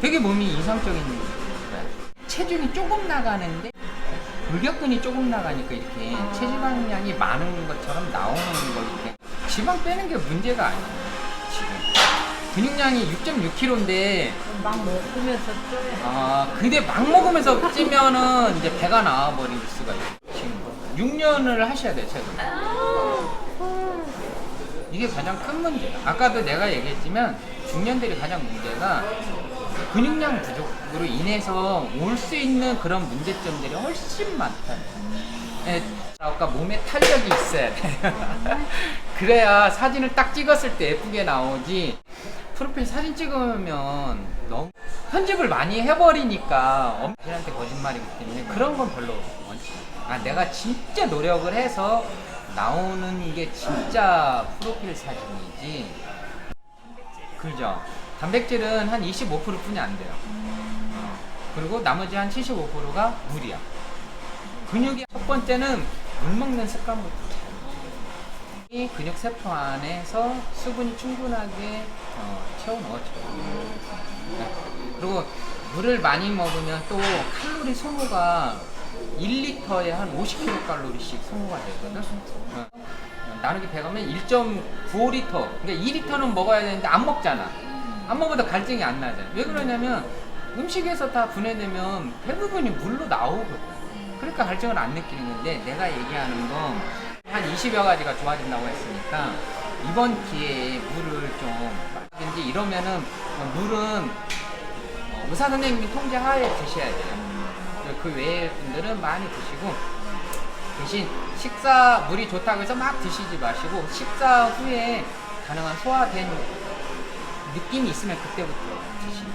되게 몸이 이상적인 거야. 체중이 조금 나가는데 골격근이 조금 나가니까 이렇게 아. 체지방량이 많은 것처럼 나오는 거기 지방 빼는 게 문제가 아니야 지금 근육량이 6.6kg인데 막 먹으면서 쪄요. 아 근데 막 먹으면서 찌면은 이제 배가 나와버릴 수가 있어 지금 6년을 하셔야 돼 최근 이게 가장 큰 문제야 아까도 내가 얘기했지만 중년들이 가장 문제가 근육량 부족으로 인해서 올 수 있는 그런 문제점들이 훨씬 많다 예, 아까 몸에 탄력이 있어야 돼 그래야 사진을 딱 찍었을 때 예쁘게 나오지. 프로필 사진 찍으면 너무 편집을 많이 해버리니까 엄마한테 거짓말이기 때문에 그런 건 별로 원치 아 내가 진짜 노력을 해서 나오는 게 진짜 프로필 사진이지. 그죠 단백질은 한 25%뿐이 안 돼요 어. 그리고 나머지 한 75%가 물이야 근육이 첫 번째는 물 먹는 습관부터 잘이 근육 세포 안에서 수분이 충분하게 어, 채워 넣어줘요. 네. 그리고 물을 많이 먹으면 또 칼로리 소모가 1리터에 한 50kcal씩 소모가 되거든. 어. 나누기 100하면 1.95리터. 그러니까 2리터는 먹어야 되는데 안 먹잖아. 안 먹어도 갈증이 안 나잖아. 왜 그러냐면 음식에서 다 분해되면 대부분이 물로 나오거든. 그러니까 갈증을 안 느끼는 건데 내가 얘기하는 건 한 20여 가지가 좋아진다고 했으니까 이번 기회에 물을 좀 든지 이러면은 어, 물은 어, 의사 선생님이 통제 하에 드셔야 돼요. 그 외의 분들은 많이 드시고 대신 식사 물이 좋다고 해서 막 드시지 마시고 식사 후에 가능한 소화된 느낌이 있으면 그때부터 드시는.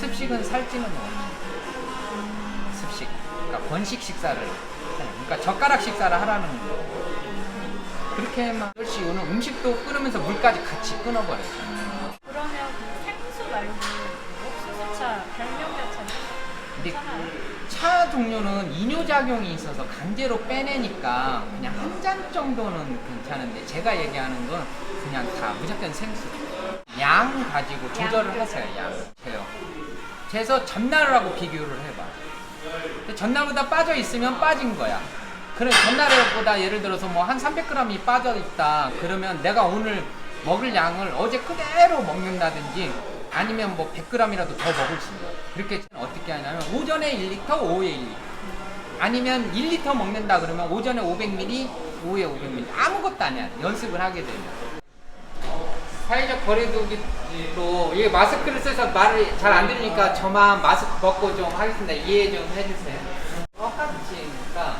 습식은 살찌는 원인. 습식. 그러니까 번식 식사를 하는. 그러니까 젓가락 식사를 하라는 거예요. 그렇게만 10시 이후는 음식도 끊으면서 물까지 같이 끊어버려요. 그러면 그 생수 말고 옥수수차, 별명자차 근데? 차 종류는 이뇨작용이 있어서 강제로 빼내니까 그냥 한 잔 정도는 괜찮은데 제가 얘기하는 건 그냥 다 무조건 생수. 양 가지고 조절을 하세요, 양. 재요. 재서 전날하고 비교를 해봐. 전날보다 빠져 있으면 빠진 거야. 그래 전날보다 예를 들어서 뭐 한 300g이 빠져 있다. 그러면 내가 오늘 먹을 양을 어제 그대로 먹는다든지 아니면 뭐 100g이라도 더 먹을 수 있는. 그렇게 어떻게 하냐면 오전에 1리터, 오후에 1리터. 아니면 1리터 먹는다 그러면 오전에 500ml, 오후에 500ml. 아무것도 아니야. 연습을 하게 되면. 사회적 거리두기로 이게 마스크를 써서 말을 잘 안 들으니까 저만 마스크 벗고 좀 하겠습니다. 이해 좀 해주세요. 똑같이 그러니까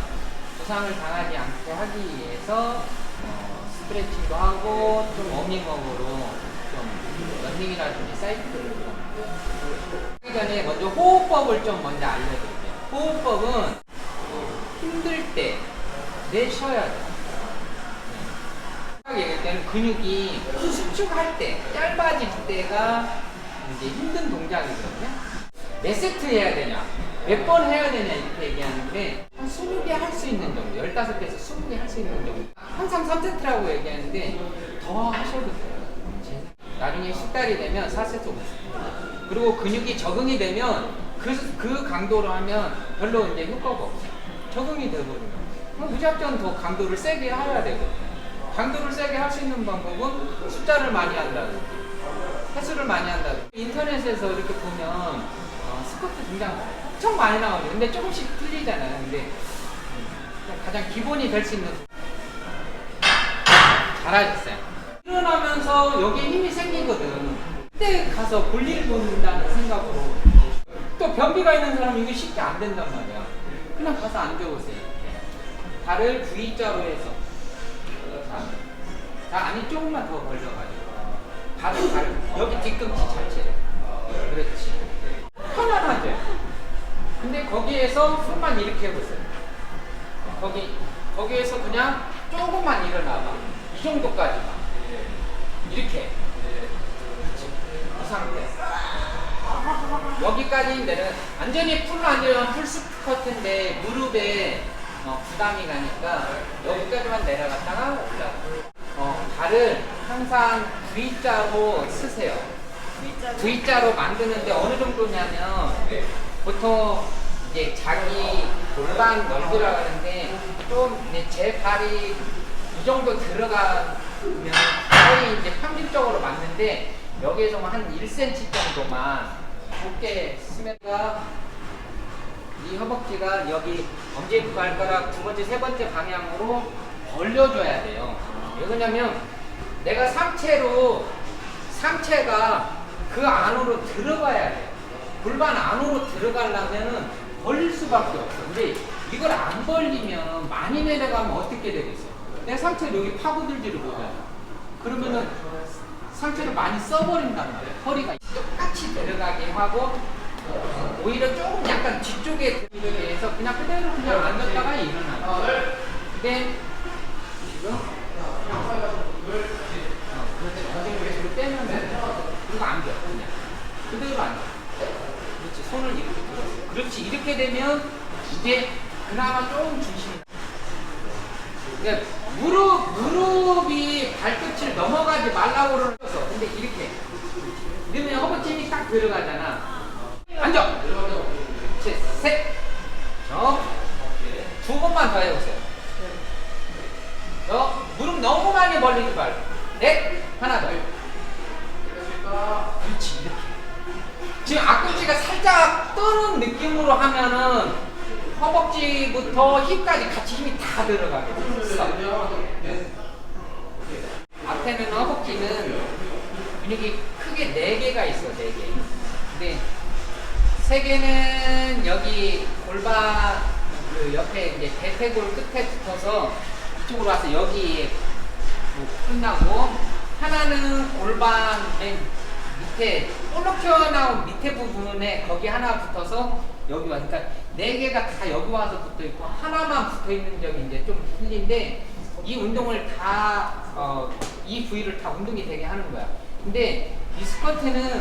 부상을 당하지 않게 하기 위해서 어, 스트레칭도 하고 좀 워밍업으로 좀 런닝이라든지 사이클을 좀 하기 전에 먼저 호흡법을 좀 먼저 알려드릴게요. 호흡법은 어, 힘들 때 내쉬어야 돼요. 얘기할 때는 근육이 수축할 때, 짧아질 때가 이제 힘든 동작이거든요. 몇 세트 해야 되냐, 몇 번 해야 되냐 이렇게 얘기하는데 한 20개 할 수 있는 정도, 15개에서 20개 할 수 있는 정도. 항상 3세트라고 얘기하는데 더 하셔도 돼요. 제- 나중에 10달이 되면 4세트, 5세트. 그리고 근육이 적응이 되면 그, 그 강도로 하면 별로 이제 효과가 없어요. 적응이. 그럼 무작정 더 강도를 세게 해야 되거든요. 강도를 세게 할 수 있는 방법은 숫자를 많이 한다든지 횟수를 많이 한다든지 인터넷에서 이렇게 보면 어, 스쿼트 등장 엄청 많이 나오죠. 근데 조금씩 틀리잖아요. 근데 음, 가장 기본이 될 수 있는 잘하셨어요. 일어나면서 여기에 힘이 생기거든. 그때 가서 볼일 본다는 생각으로. 또 변비가 있는 사람은 이게 쉽게 안 된단 말이야. 그냥 가서 앉아보세요. 발을 V자로 해서 아니 조금만 더 벌려가지고. 발을 발 여기 뒤꿈치 자체. 그렇지. 편안하죠 근데 거기에서 손만 이렇게 해보세요. 거기 거기에서 그냥 조금만 일어나봐. 이 정도까지만. 이렇게. 그렇지. 이 상태. 여기까지 내려 완전히 풀로 앉으면 풀 스쿼트인데 무릎에 어, 부담이 가니까 여기까지만 내려갔다가 올라가. 어, 발을 항상 V자로 쓰세요. V자로. 만드는데 어느 정도냐면 보통 이제 자기 골반 넓이라 하는데 좀 이제 제 발이 이 정도 들어가면 거의 이제 평균적으로 맞는데 여기에서 한 1cm 정도만 좁게 쓰면 이 허벅지가 여기 엄지부 발가락 두 번째, 세 번째 방향으로 벌려줘야 돼요. 왜 그러냐면 내가 상체로 상체가 그 안으로 들어가야 돼요. 골반 안으로 들어가려면은 벌릴 수밖에 없어. 근데 이걸 안 벌리면 많이 내려가면 어떻게 되겠어? 내 상체를 여기 파고들지를 못해. 그러면은 상체를 많이 써버린단 말이야. 허리가 똑같이 내려가게 하고 오히려 조금 약간 뒤쪽에 들에 대해서 그냥 그대로 그냥 앉았다가 일어나. 근데 지금 어, 그렇지. 엉덩이를 뒤로 빼면 돼. 그리고 앉아. 그냥. 그대로 앉아. 그렇지. 손을 이렇게 이렇게 되면 이제 그나마 조금 중심이. 그러니까 무릎, 무릎이 발끝을 넘어가지 말라고 그러는 거어 근데 이렇게. 이러면 허벅지 힘이 딱 들어가잖아. 앉아. 그렇지. 셋. 저. 두 번만 더 해보세요. 저 무릎 너무 많이 벌리지 말고. 넷. 하나 더. 그렇지. 이렇게. 지금 앞꿈치가 살짝 뜨는 느낌으로 하면은 허벅지부터 힙까지 같이 힘이 다 들어가게 됐어. 앞에는 허벅지는 근육이 크게 네 개가 있어, 네 개. 근데 세 개는 여기 골반 그 옆에 이제 대퇴골 끝에 붙어서 이쪽으로 와서 여기 뭐 끝나고 하나는 골반 맨 밑에 볼록 튀어나온 밑에 부분에 거기 하나 붙어서 여기 와. 그러니까 네 개가 다 여기 와서 붙어 있고 하나만 붙어 있는 점이 이제 좀 틀린데 이 운동을 다, 어, 이 부위를 다 운동이 되게 하는 거야. 근데 이 스쿼트는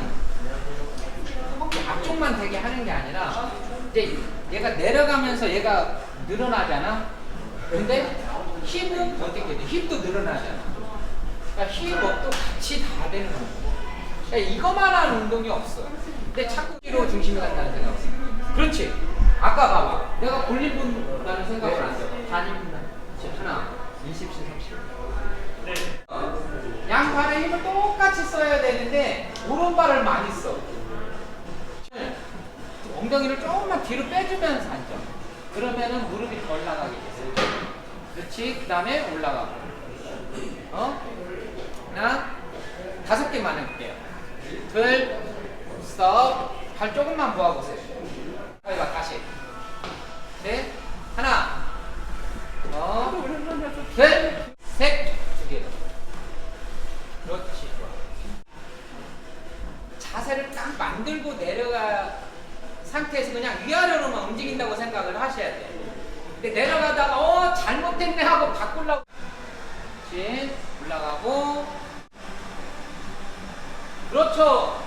허벅지 앞쪽만 되게 하는 게 아니라 이제 얘가 내려가면서 얘가 늘어나잖아. 근데 힙은 어떻게 돼? 힙도 늘어나잖아. 그러니까 힙업도 같이 다 되는 거야. 그러니까 이거만 한 운동이 없어. 근데 자꾸 뒤로 중심이 간다는 생각 없어. 그렇지. 아까 봐봐. 내가 볼일 본다는 생각을 안 해. 다니면 하나, 20, 30. 양발의 힘을 똑같이 써야 되는데 오른발을 많이 써. 엉덩이를 조금만 뒤로 빼주면서 앉아. 그러면은 무릎이 덜 나가게 돼. 그렇지. 그 다음에 올라가고. 어? 하나, 다섯 개만 해볼게요. 둘, 스톱. 발 조금만 모아보세요. 해봐, 다시. 넷, 하나, 어, 둘, 셋, 두 개. 그렇지. 자세를 딱 만들고 내려가 상태에서 그냥 위아래로만 움직인다고 생각을 하셔야 돼. 근데 내려가다가 어 잘못됐네 하고 바꾸려고. 그렇지. 올라가고. 그렇죠.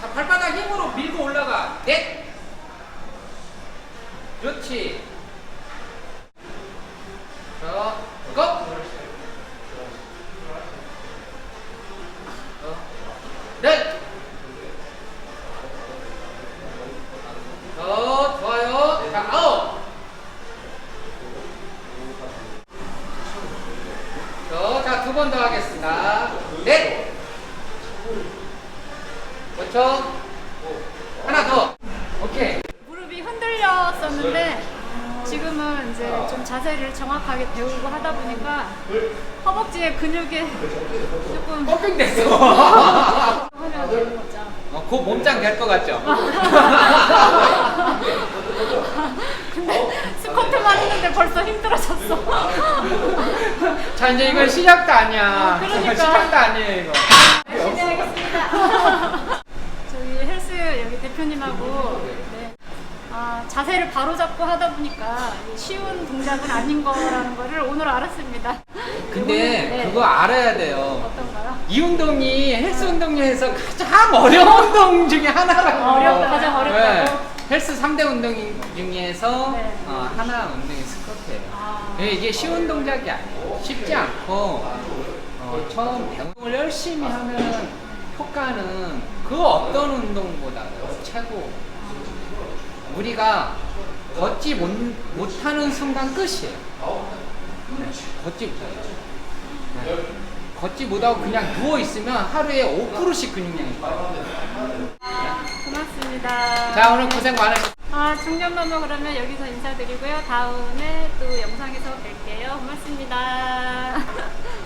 자 발바닥 힘으로 밀고 올라가. 넷. 그렇지. 자, 고. 어. 넷. 어, 좋아요. 자, 아홉. 저, 자, 두 번 더 하겠습니다. 넷. 그렇죠. 하나 더. 오케이. 무릎이 흔들렸었는데 지금은 이제 좀 정확하게 배우고 하다 보니까 허벅지의 근육이 조금 펌핑 됐어. 하면 되는 거죠. 어, 곧 몸짱 될 것 같죠? 근데 스쿼트만 했는데 벌써 힘들어졌어. 자, 이제 이건 시작도 아니야. 어, 그러니까. 시작도 아니에요, 이거. 열심히 하겠습니다. 저희 헬스 여기 대표님하고 네. 아, 자세를 바로 잡고 하다 보니까 쉬운 동작은 아닌 거라는 거를 오늘 알았습니다. 근데 네. 그거 알아야 돼요. 어떤가요? 이 운동이 헬스 운동 중에서 가장 어려운 운동 중에 하나라고. 어렵- 가장 어렵다고? 헬스 3대 운동 중에서 네. 어, 하나 운동이 스쿼트예요. 아. 예, 이게 쉬운 동작이 아니에요. 쉽지 않고 어, 처음 배움을 열심히 하면 효과는 그그 어떤 운동보다도 최고. 우리가 걷지 못, 못하는 순간 끝이에요. 네, 걷지 못해요. 네. 걷지 못하고 그냥 누워 있으면 하루에 5%씩 근육량이 빠져요. 고맙습니다. 자, 오늘 고생 많으셨습니다. 아, 중년마마 그러면 여기서 인사드리고요. 다음에 또 영상에서 뵐게요. 고맙습니다.